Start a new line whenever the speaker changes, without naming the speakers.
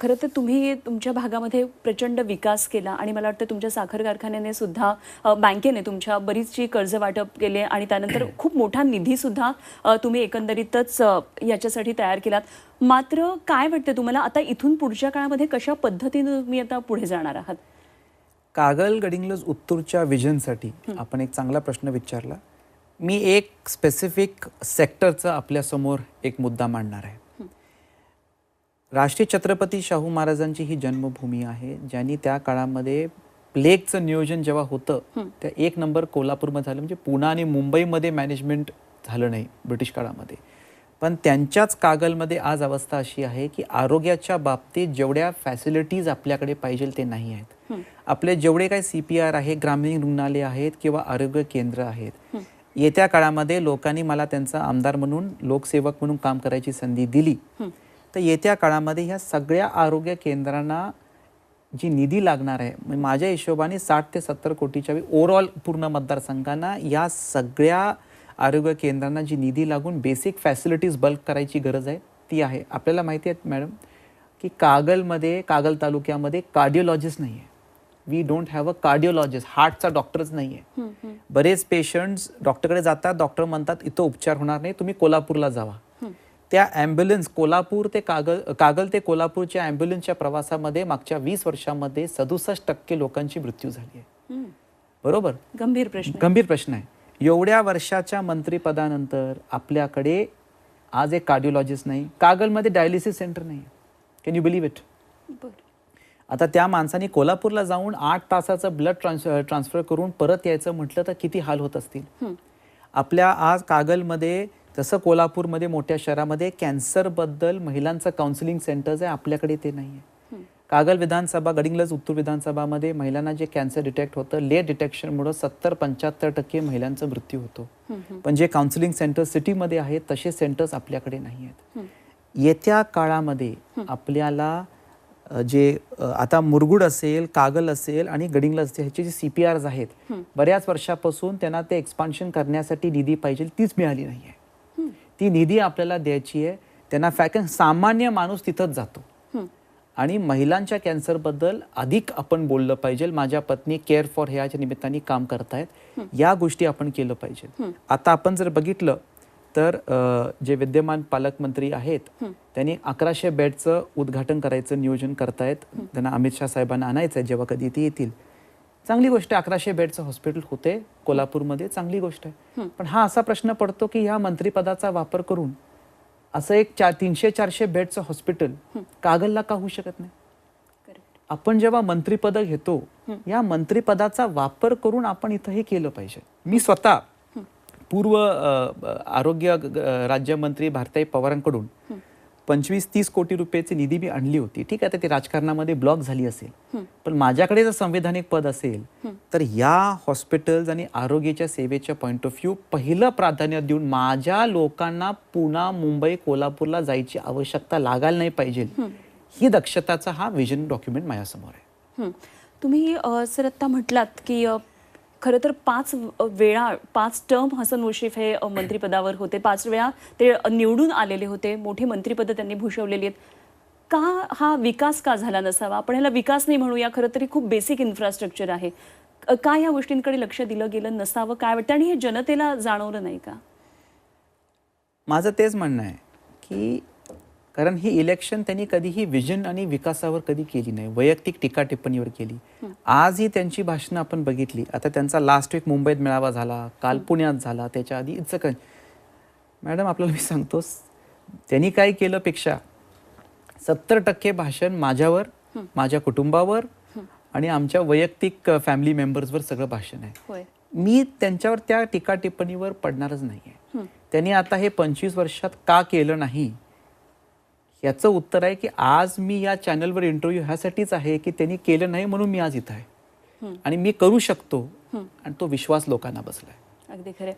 खरं तर तुम्ही तुमच्या भागामध्ये प्रचंड विकास केला आणि मला वाटतं तुमच्या साखर कारखान्याने सुद्धा बँकेने तुमच्या बरीचशी कर्ज वाटप केले आणि त्यानंतर खूप मोठा निधीसुद्धा तुम्ही एकंदरीतच याच्यासाठी तयार केलात. मात्र काय वाटतं तुम्हाला आता इथून पुढच्या काळामध्ये कशा पद्धतीने तुम्ही आता पुढे जाणार आहात?
कागल गडिंग्लज उत्तूरच्या विजनसाठी आपण एक चांगला प्रश्न विचारला. मी एक स्पेसिफिक सेक्टरचा आपल्यासमोर एक मुद्दा मांडणार आहे. राष्ट्रीय छत्रपती शाहू महाराजांची ही जन्मभूमी आहे ज्यांनी त्या काळामध्ये प्लेगचं नियोजन जेव्हा होतं त्या एक नंबर कोल्हापूरमध्ये झालं. म्हणजे पुणे आणि मुंबईमध्ये मॅनेजमेंट झालं नाही ब्रिटिश काळामध्ये. पण त्यांच्याच कागलमध्ये आज अवस्था अशी आहे की आरोग्याच्या बाबतीत जेवढ्या फॅसिलिटीज आपल्याकडे पाहिजे ते नाही आहेत. आपले जेवढे काही सी पी आर आहे ग्रामीण रुग्णालय आहेत किंवा आरोग्य केंद्र आहेत येत्या काळामध्ये लोकांनी मला त्यांचा आमदार म्हणून लोकसेवक म्हणून काम करायची संधी दिली. तर येत्या काळामध्ये ह्या सगळ्या आरोग्य केंद्रांना जी निधी लागणार आहे म्हणजे माझ्या हिशोबाने साठ ते सत्तर कोटीच्या ओव्हरऑल पूर्ण मतदारसंघांना या सगळ्या आरोग्य केंद्रांना जी निधी लागून बेसिक फॅसिलिटीज बल्क करायची गरज आहे ती आहे. आपल्याला माहिती आहे मॅडम की कागलमध्ये कागल तालुक्यामध्ये कार्डिओलॉजिस्ट नाही आहे we don't have a cardiologist हार्टचा डॉक्टरच नाही आहे बरेच पेशंट्स डॉक्टरकडे जातात डॉक्टर म्हणतात इथं उपचार होणार नाही तुम्ही कोल्हापूरला जावा. त्या ॲम्ब्युलन्स कोल्हापूर ते कागल कागल ते कोल्हापूरच्या ॲम्ब्युलन्सच्या प्रवासामध्ये मागच्या वीस वर्षामध्ये सदुसष्ट टक्के लोकांची मृत्यू झाली आहे. बरोबर?
गंभीर प्रश्न
गंभीर प्रश्न आहे. एवढ्या वर्षाच्या मंत्रिपदानंतर आपल्याकडे आज एक कार्डिओलॉजिस्ट नाही कागलमध्ये डायलिसिस सेंटर नाही. कॅन यू बिलीव्ह इट आता त्या माणसाने कोल्हापूरला जाऊन आठ तासाचं ब्लड ट्रान्स ट्रान्सफर करून परत यायचं म्हटलं तर किती हाल होत असतील? आपल्या आज कागलमध्ये जसं कोल्हापूरमध्ये मोठ्या शहरामध्ये कॅन्सरबद्दल महिलांचं काउन्सिलिंग सेंटर्स आहे आपल्याकडे ते नाही आहे कागल विधानसभा गडिंग्लज उत्तर विधानसभामध्ये महिलांना जे कॅन्सर डिटेक्ट होतं लेट डिटेक्शनमुळे सत्तर पंच्याहत्तर टक्के महिलांचा मृत्यू होतो. पण जे काउन्सिलिंग सेंटर सिटीमध्ये आहेत तसे सेंटर्स आपल्याकडे नाही आहेत. येत्या काळामध्ये आपल्याला जे आता मुरगुड असेल कागल असेल आणि गडिंगला असेल ह्याचे जे सी पी आर्स आहेत बऱ्याच वर्षापासून त्यांना ते एक्सपान्शन करण्यासाठी निधी पाहिजे तीच मिळाली नाही आहे ती निधी आपल्याला द्यायची आहे त्यांना फॅकन सामान्य माणूस तिथंच जातो. आणि महिलांच्या कॅन्सरबद्दल अधिक आपण बोललं पाहिजे. माझ्या पत्नी केअर फॉर ह्याच्या निमित्ताने काम करतायत. या गोष्टी आपण केलं पाहिजे. आता आपण जर बघितलं तर जे विद्यमान पालकमंत्री आहेत त्यांनी अकराशे बेडचं उद्घाटन करायचं नियोजन करतायत. त्यांना अमित शाह साहेबांना आणायचं आहे जेव्हा कधी ते येतील. चांगली गोष्ट आहे अकराशे बेडचं हॉस्पिटल होते कोल्हापूरमध्ये चांगली गोष्ट आहे. पण हा असा प्रश्न पडतो की ह्या मंत्रिपदाचा वापर करून असं एक चार तीनशे चारशे बेडचं हॉस्पिटल कागलला का होऊ शकत नाही? आपण जेव्हा मंत्रिपद घेतो या मंत्रिपदाचा वापर करून आपण इथं हे केलं पाहिजे. मी स्वतः पूर्व आरोग्य राज्यमंत्री भारताई पवारांकडून पंचवीस तीस कोटी रुपयाची निधी मी आणली होती. ठीक आहे आता ती राजकारणामध्ये ब्लॉक झाली असेल. पण माझ्याकडे जर संविधानिक पद असेल तर या हॉस्पिटल्स आणि आरोग्याच्या सेवेच्या पॉईंट ऑफ व्ह्यू पहिलं प्राधान्य देऊन माझ्या लोकांना पुणा मुंबई कोल्हापूरला जायची आवश्यकता लागायला नाही पाहिजे. ही. दक्षताचा हा विजन डॉक्युमेंट माझ्यासमोर आहे.
तुम्ही सर आत्ता म्हटलात की खरं तर पाच वेळा पाच टर्म हसन मुश्रीफ हे मंत्रीपदावर मंत्रिपदावर होते. पाच वेळा ते निवडून आलेले होते. मोठी मंत्रिपदं त्यांनी भूषवलेली आहेत. का हा विकास का झाला नसावा? आपण ह्याला विकास नाही म्हणूया. खरं तरी खूप बेसिक इन्फ्रास्ट्रक्चर आहे. का ह्या गोष्टींकडे लक्ष दिलं गेलं नसावं? काय वाटतं? आणि हे जनतेला जाणवलं नाही का?
माझं तेच म्हणणं आहे की कारण ही इलेक्शन त्यांनी कधीही विजन आणि विकासावर कधी केली नाही. वैयक्तिक टीका टिप्पणीवर केली. आज ही त्यांची भाषणं आपण बघितली. आता त्यांचा लास्ट वीक मुंबईत मेळावा झाला काल पुण्यात झाला त्याच्या आधी इथं काय मॅडम आपल्याला मी सांगतो त्यांनी काय केलं पेक्षा सत्तर टक्के भाषण माझ्यावर माझ्या कुटुंबावर आणि आमच्या वैयक्तिक फॅमिली मेंबर्सवर सगळं भाषण आहे. मी त्यांच्यावर त्या टीका टिप्पणीवर पडणारच नाहीये. त्यांनी आता हे पंचवीस वर्षात का केलं नाही याचं उत्तर आहे की आज मी या चॅनलवर इंटरव्ह्यू ह्यासाठीच आहे की त्यांनी केलं नाही म्हणून मी आज इथं आहे. आणि मी करू शकतो आणि तो विश्वास लोकांना बसलाय.
अगदी खरे